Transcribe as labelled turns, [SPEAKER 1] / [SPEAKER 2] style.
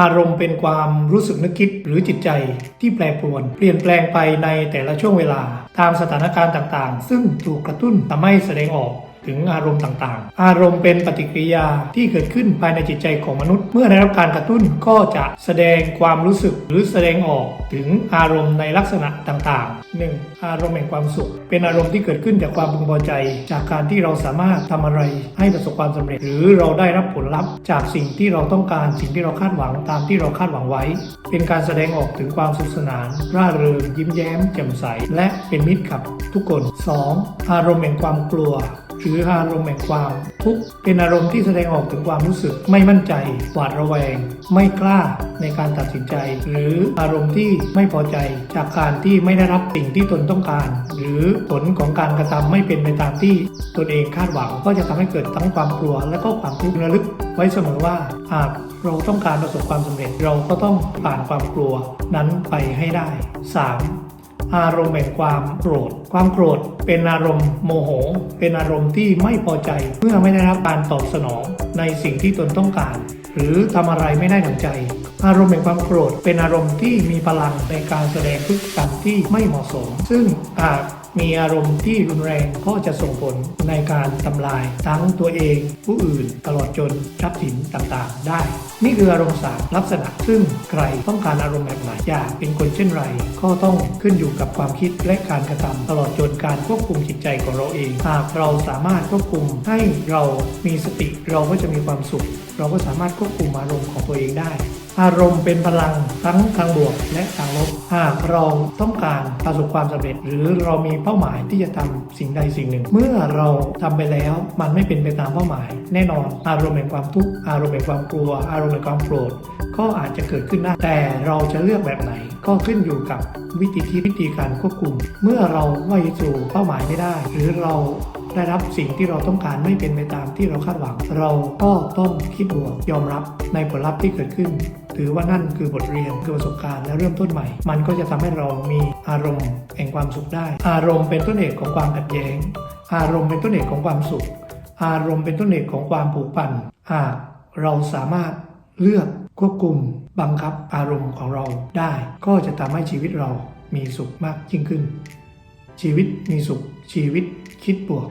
[SPEAKER 1] อารมณ์เป็นความรู้สึกนึกคิดหรือจิตใจที่แปรปรวน เปลี่ยนแปลงไปในแต่ละช่วงเวลา ตามสถานการณ์ต่างๆ ซึ่งถูกกระตุ้นทำให้แสดงออก ถึงอารมณ์ต่างๆ อารมณ์เป็นปฏิกิริยาที่เกิดขึ้นภายในจิตใจของมนุษย์ เมื่อได้รับการกระตุ้นก็จะแสดงความรู้สึกหรือแสดงออกถึงอารมณ์ในลักษณะต่างๆ 1. อารมณ์แห่งความสุข เป็นอารมณ์ที่เกิดขึ้นจากความพึงพอใจ จากการที่เราสามารถทำอะไรให้ประสบความสำเร็จ หรือเราได้รับผลลัพธ์ จากสิ่งที่เราต้องการสิ่งที่เราคาดหวังตามที่เราคาดหวังไว้ เป็นการแสดงออกถึงความสนุขสนานร่าเริงยิ้มแย้มแจ่มใส และเป็นมิตรกับทุกคน 2. อารมณ์แห่งความกลัว หรืออารมณ์แห่งความทุกข์เป็นอารมณ์ที่แสดงออกถึงความรู้สึก ไม่มั่นใจ หวาดระแวง ไม่กล้าในการตัดสินใจ หรืออารมณ์ที่ไม่พอใจจากการที่ไม่ได้รับสิ่งที่ตนต้องการ หรือผลของการกระทำไม่เป็นไปตามที่ตนเองคาดหวังก็จะทำให้เกิดทั้งความกลัว และก็ความทุกข์ระลึก ไว้เสมอว่าหากเราต้องการประสบความสำเร็จเราก็ต้องผ่านความกลัวนั้นไปให้ได้ 3. อารมณ์แห่งความโกรธ ความโกรธเป็นอารมณ์โมโห เป็นอารมณ์ที่ไม่พอใจ เมื่อไม่ได้รับการตอบสนองในสิ่งที่ตนต้องการ หรือทำอะไรไม่ได้ดังใจ อารมณ์แห่งความโกรธ เป็นอารมณ์ที่มีพลังในการแสดงพฤติกรรมที่ไม่เหมาะสม ซึ่งอาจ มีอารมณ์ที่รุนแรงก็จะส่งผลในการทำลายทั้งตัวเอง ผู้อื่น ตลอดจนทรัพย์สินต่างๆ ได้ นี่คืออารมณ์สามลักษณะซึ่งใครต้องการอารมณ์แบบไหนอยากเป็นคนเช่นไร ก็ต้องขึ้นอยู่กับความคิดและการกระทำตลอดจนการควบคุมจิตใจของเราเองหากเราสามารถควบคุมให้เรามีสติเราก็จะมีความสุข เราก็สามารถควบคุมอารมณ์ของตัวเองได้ อารมณ์เป็นพลังทั้งทางบวกและทางลบ หากเราต้องการประสบความสำเร็จ หรือเรามีเป้าหมายที่จะทำสิ่งใดสิ่งหนึ่ง เมื่อเราทำไปแล้วมันไม่เป็นไปตามเป้าหมาย แน่นอน อารมณ์แห่งความทุกข์อารมณ์แห่งความกลัว อารมณ์แห่งความโกรธก็อาจจะเกิดขึ้นได้แต่เราจะเลือกแบบไหน ก็ขึ้นอยู่กับวิธีคิดวิธีการควบคุม เมื่อเราไม่สู่เป้าหมายไม่ได้ หรือเรา ได้รับสิ่งที่เราต้องการไม่เป็นไปตามที่เราคาดหวัง เราก็ต้องคิดบวกยอมรับในผลลัพธ์ที่เกิดขึ้น ถือว่านั่นคือบทเรียนคือประสบการณ์และเริ่มต้นใหม่ มันก็จะทำให้เรามีอารมณ์แห่งความสุขได้ อารมณ์เป็นต้นเหตุของความขัดแย้ง อารมณ์เป็นต้นเหตุของความสุข อารมณ์เป็นต้นเหตุของความผูกพันหากเราสามารถเลือกควบคุมบังคับอารมณ์ของเราได้ ก็จะทำให้ชีวิตเรามีสุขมากยิ่งขึ้น ชีวิตมีสุขชีวิตคิดบวก